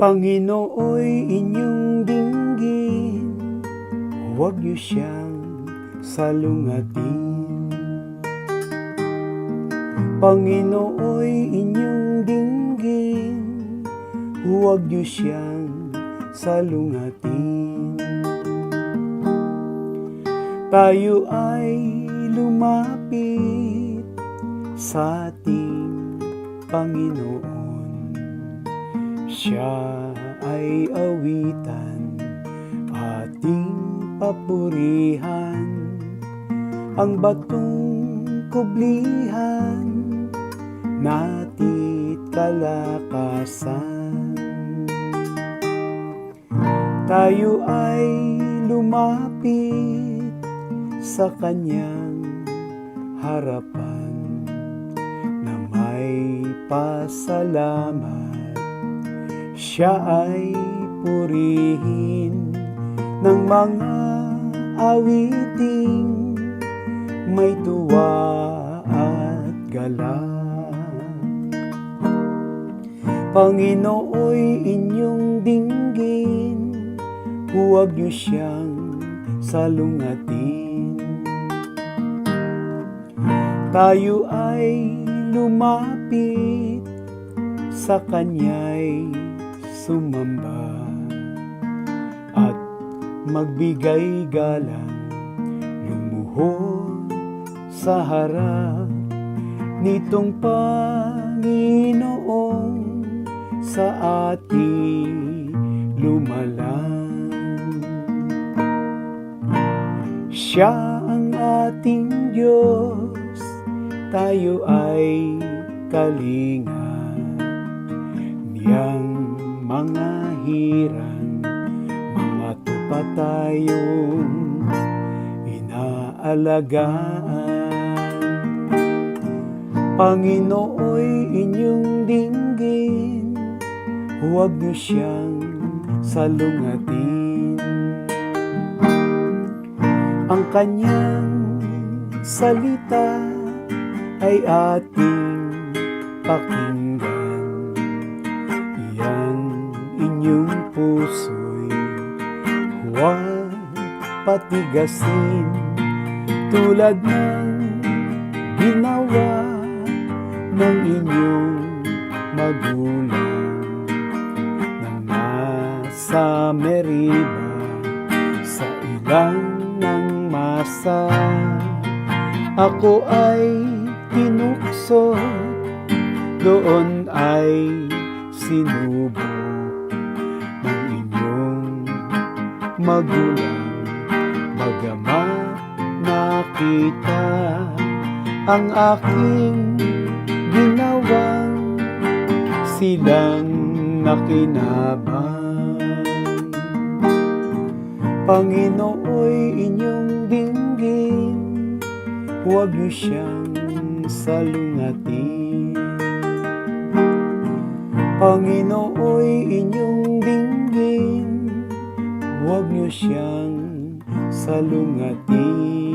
Panginooy inyong dinggin, huwag niyo siyang salungatin. Panginooy inyong dinggin, huwag niyo siyang salungatin. Tayo ay lumapit sa ating Panginoon. Siya ay awitan, ating papurihan, ang batong kublihan, natit kalakasan. Tayo ay lumapit sa kanyang harapan na may pasalamat. Siya ay purihin ng mga awiting may tuwa at galak. Panginooy inyong dinggin, huwag niyo siyang salungatin. Tayo ay lumapit sa Kanya'y sumamba at magbigay galang lumuhod sa harap nitong Panginoong sa ating lumalang. Siya ang ating Diyos, tayo ay kalinga. Niyang mga hirang, mga tupa inaalagaan. Panginooy inyong dinggin, huwag niyo siyang salungatin. Ang kanyang salita ay ating pakinggan. Inyong puso'y huwag patigasin. Tulad ng ginawa ng inyong magulang nang nasa Meriba sa ilang ng masa. Ako ay tinukso doon ay sinubok magulang bagamat nakita ang aking ginawang silang nakinabang Panginooy inyong dinggin, huwag niyo siyang salungatin. Panginooy inyong dinggin, huwag niyo siyang salungatin.